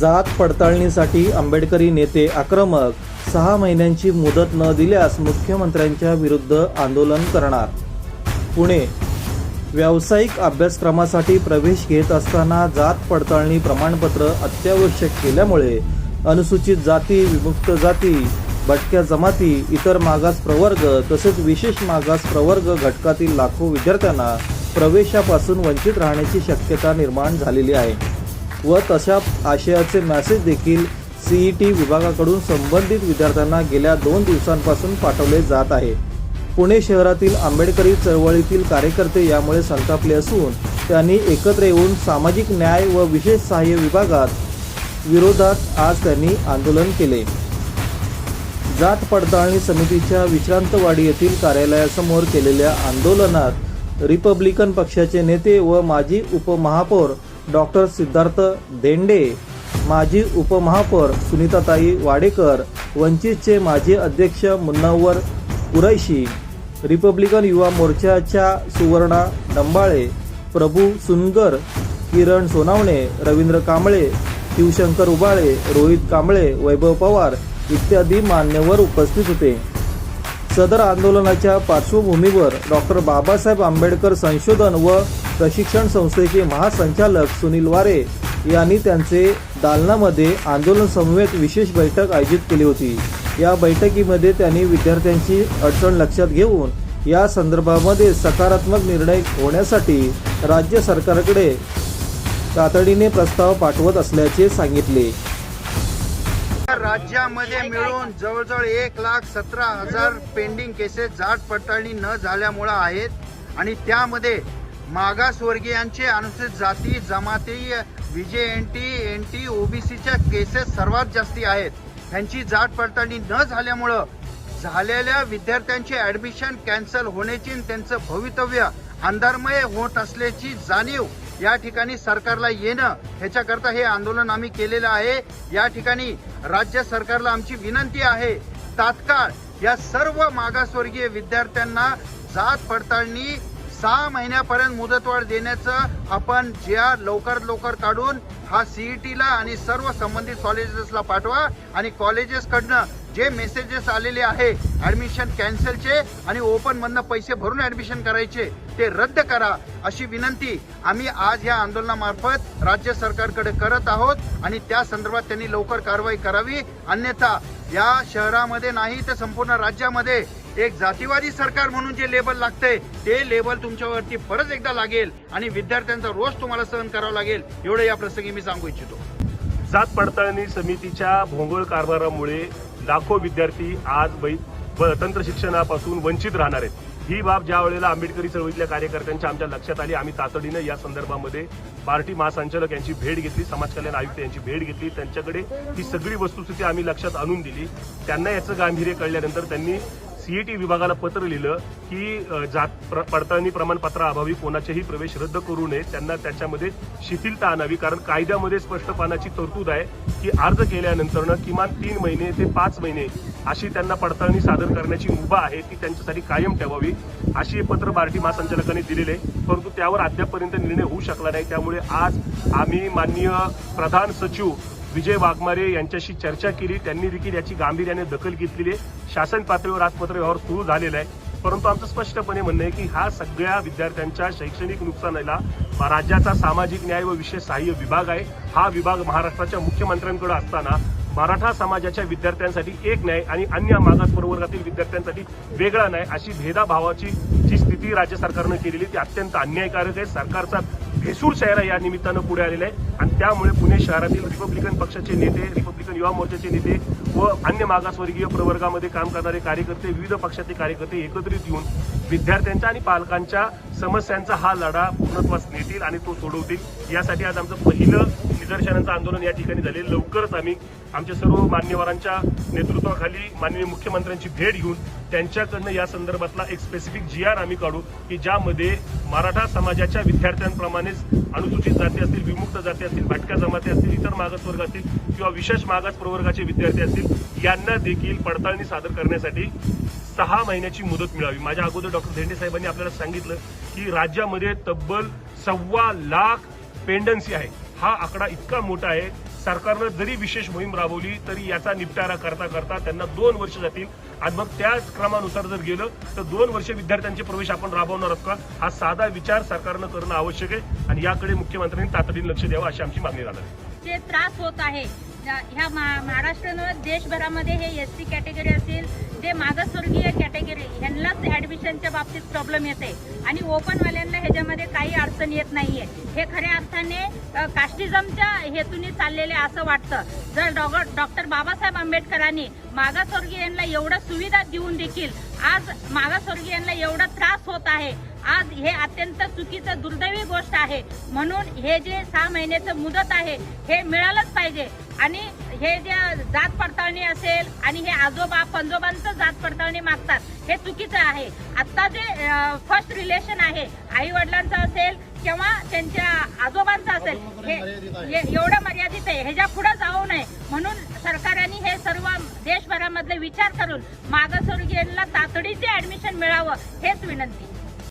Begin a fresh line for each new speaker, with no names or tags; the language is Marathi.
जात पडताळणीसाठी आंबेडकरी नेते आक्रमक सहा महिन्यांची मुदत न दिल्यास मुख्यमंत्र्यांच्या विरुद्ध आंदोलन करणार. पुणे व्यावसायिक अभ्यासक्रमासाठी प्रवेश घेत असताना जात पडताळणी प्रमाणपत्र अत्यावश्यक केल्यामुळे अनुसूचित जाती विमुक्त जाती भटक्या जमाती इतर मागास प्रवर्ग तसेच विशेष मागास प्रवर्ग घटकातील लाखो विद्यार्थ्यांना प्रवेशापासून वंचित राहण्याची शक्यता निर्माण झालेली आहे. व तशा आशयाचे मॅसेज देखील सीईटी विभागाकडून संबंधित विद्यार्थ्यांना गेल्या दोन दिवसांपासून पाठवले जात आहे. पुणे शहरातील आंबेडकरी चळवळीतील कार्यकर्ते यामुळे संतापले असून त्यांनी एकत्र येऊन सामाजिक न्याय व विशेष सहाय्य विभागात विरोधात आज त्यांनी आंदोलन केले. जात पडताळणी समितीच्या विश्रांतवाडी येथील कार्यालयासमोर केलेल्या आंदोलनात रिपब्लिकन पक्षाचे नेते व माजी उपमहापौर डॉक्टर सिद्धार्थ देंडे माजी उपमहापौर सुनीताताई वाडेकर वंचितचे माजी अध्यक्ष मुन्नावर कुरैशी रिपब्लिकन युवा मोर्चाच्या सुवर्णा डंबाळे प्रभू सुनगर किरण सोनावणे रवींद्र कांबळे शिवशंकर उबाळे रोहित कांबळे वैभव पवार इत्यादी मान्यवर उपस्थित होते. सदर आंदोलनाच्या पार्श्वभूमीवर डॉक्टर बाबासाहेब आंबेडकर संशोधन व प्रशिक्षण संस्थेचे महासंचालक सुनील वारे यांनी त्यांचे दालनामध्ये आंदोलन समवेत विशेष बैठक आयोजित केली होती. या बैठकीमध्ये त्यांनी विद्यार्थ्यांची अडचण लक्षात घेऊन या संदर्भामध्ये सकारात्मक निर्णय होण्यासाठी राज्य सरकारकडे तातडीने प्रस्ताव पाठवत असल्याचे सांगितले.
राज्यामध्ये मिळून जवळजवळ एक लाख सतरा हजार पेंडिंग केसेस जात पडताळणी न झाल्यामुळं आहेत. आणि त्यामध्ये मागासवर्गीयांचे अनुसूचित जाती जमाती VJ N T N T ओबीसीच्या cases सर्वात जास्ती आहेत. त्यांची जात पडताळणी न झाल्यामुळं झालेल्या विद्यार्थ्यांचे ऍडमिशन कॅन्सल होण्याची त्यांचं भवितव्य अंधारमय होत असल्याची जाणीव या ठिकाणी सरकारला येणं ह्याच्याकरता हे आंदोलन आम्ही केलेलं आहे. या ठिकाणी राज्य सरकारला आमची विनंती आहे. तात्काळ या सर्व मागासवर्गीय विद्यार्थ्यांना जात पडताळणी सहा महिन्यापर्यंत मुदतवाढ देण्याचं आपण ज्या लवकरात लवकर काढून हा सीईटीला आणि सर्व संबंधित कॉलेजेसला पाठवा आणि कॉलेजेसकडनं जे मेसेजेस आलेले आहे ऍडमिशन कॅन्सलचे आणि ओपन मधनं पैसे भरून ऍडमिशन करायचे ते रद्द करा अशी विनंती आम्ही आज या आंदोलनामार्फत राज्य सरकारकडे करत आहोत आणि त्या संदर्भात त्यांनी लवकर कारवाई करावी. अन्यथा या शहरामध्ये नाही तर संपूर्ण राज्यामध्ये एक जातीवादी सरकार म्हणून जे लेबल लागतंय ते लेबल तुमच्यावरती परत एकदा लागेल आणि विद्यार्थ्यांचा रोष तुम्हाला सहन करावा लागेल. एवढं या प्रसंगी मी सांगू इच्छितो.
जात पडताळणी समितीच्या भोंगळ कारभारामुळे लाखो विद्यार्थी आज बै व तंत्र शिक्षणापासून वंचित राहणार आहेत. ही बाब ज्या वेळेला आंबेडकरी चळवळीतल्या कार्यकर्त्यांच्या आमच्या लक्षात आली आम्ही तातडीनं या संदर्भामध्ये पार्टी महासंचालक यांची भेट घेतली समाज कल्याण आयुक्त यांची भेट घेतली. त्यांच्याकडे ही सगळी वस्तुस्थिती आम्ही लक्षात आणून दिली. त्यांना याचं गांभीर्य कळल्यानंतर त्यांनी सीईटी विभागाला पत्र लिहिलं की जात प्र- पडताळणी प्रमाणपत्राअभावी कोणाचेही प्रवेश रद्द करू नये. त्यांना त्याच्यामध्ये शिथिलता आणावी. कारण कायद्यामध्ये स्पष्टपणाची तरतूद आहे की अर्ज केल्यानंतरनं किमान तीन महिने ते पाच महिने अशी त्यांना पडताळणी सादर करण्याची मुभा आहे ती त्यांच्यासाठी कायम ठेवावी. अशी हे पत्र बार्टी महासंचालकांनी दिलेले परंतु त्यावर अद्यापपर्यंत निर्णय होऊ शकला नाही. त्यामुळे आज आम्ही माननीय प्रधान सचिव विजय वाघमारे यांच्याशी चर्चा केली. त्यांनी देखील याची गांभीर्याने दखल घेतलेली आहे. शासन पातळीवर आजपत्र व्यवहार सुरू झालेला आहे. परंतु आमचं स्पष्टपणे म्हणणं आहे की हा सगळ्या विद्यार्थ्यांच्या शैक्षणिक नुकसानीला राज्याचा सामाजिक न्याय व विशेष सहाय्य विभाग आहे. हा विभाग महाराष्ट्राच्या मुख्यमंत्र्यांकडे असताना मराठा समाजाच्या विद्यार्थ्यांसाठी एक न्याय आणि अन्य मागास प्रवर्गातील विद्यार्थ्यांसाठी वेगळा न्याय अशी भेदाभावाची जी स्थिती राज्य सरकारनं केलेली ती अत्यंत अन्यायकारक आहे. सरकारचा भेसूर चेहरा या निमित्तानं पुढे आलेला आहे आणि त्यामुळे पुणे शहरातील रिपब्लिकन पक्षाचे नेते रिपब्लिकन युवा मोर्चाचे नेते व अन्य मागासवर्गीय प्रवर्गामध्ये काम करणारे कार्यकर्ते विविध पक्षाचे कार्यकर्ते एकत्रित येऊन विद्यार्थ्यांच्या आणि पालकांच्या समस्यांचा हा लढा पूर्णत्वास नेतील आणि तो सोडवतील. यासाठी आज आमचं पहिलं निदर्शनाचं आंदोलन या ठिकाणी झाले लवकरच आम्ही आमच्या सर्व मान्यवरांच्या नेतृत्वाखाली माननीय मुख्यमंत्र्यांची भेट घेऊन त्यांच्याकडनं या संदर्भातला एक स्पेसिफिक जी आर आम्ही काढू की ज्यामध्ये मराठा समाजाच्या विद्यार्थ्यांप्रमाणेच अनुसूचित जाती असतील विमुक्त जाती असतील भटक्या जमाती असतील इतर मागासवर्ग असतील किंवा विशेष मागास प्रवर्गाचे विद्यार्थी असतील यांना देखील पडताळणी सादर करण्यासाठी सहा महिन्याची मुदत मिळावी. माझ्या अगोदर डॉक्टर धेंडे साहेबांनी आपल्याला सांगितलं की राज्यामध्ये तब्बल सव्वा लाख पेंडन्सी आहे. हा आकडा इतका मोठा आहे सरकारनं जरी विशेष मोहीम राबवली तरी याचा निपटारा करता करता त्यांना दोन वर्ष जातील. आणि मग त्याच क्रमानुसार जर गेलं तर दोन वर्ष विद्यार्थ्यांचे प्रवेश आपण राबवणार आहोत का? हा साधा विचार सरकारनं करणं आवश्यक आहे. आणि याकडे मुख्यमंत्र्यांनी तातडीने लक्ष द्यावं अशी आमची मागणी राहणार आहे.
जे त्रास होत आहे ह्या मा- महाराष्ट्रानं देशभरामध्ये हे एस सी कॅटेगरी असेल जे मागासवर्गीय कॅटेगरी ह्यांनाच ॲडमिशनच्या बाबतीत प्रॉब्लेम येते. आणि ओपनवाल्यांना ह्याच्यामध्ये काही अडचण येत नाहीये. हे खऱ्या अर्थाने कास्टिझमच्या हेतूने चाललेले असं वाटतं. जर डॉ- डॉक्टर बाबासाहेब आंबेडकरांनी मागासवर्गीयांना एवढ्या सुविधा देऊन देखील आज मागासवर्गीयांना एवढा त्रास होत आहे आज हे अत्यंत चुकीचं दुर्दैवी गोष्ट आहे. म्हणून हे जे सहा महिन्याचं मुदत आहे हे मिळालंच पाहिजे. आणि हे जे जात पडताळणी असेल आणि हे आजोबा पंजोबांचं जात पडताळणी मागतात हे चुकीचं आहे. आता जे फर्स्ट रिलेशन आहे आई वडिलांचं असेल किंवा त्यांच्या आजोबांचं असेल हे हे एवढं मर्यादित आहे. ह्याच्या पुढे जाऊ नये म्हणून सरकारने हे सर्व देशभरामधले विचार करून मागासवर्गीयांना तातडीचे ऍडमिशन मिळावं हेच विनंती.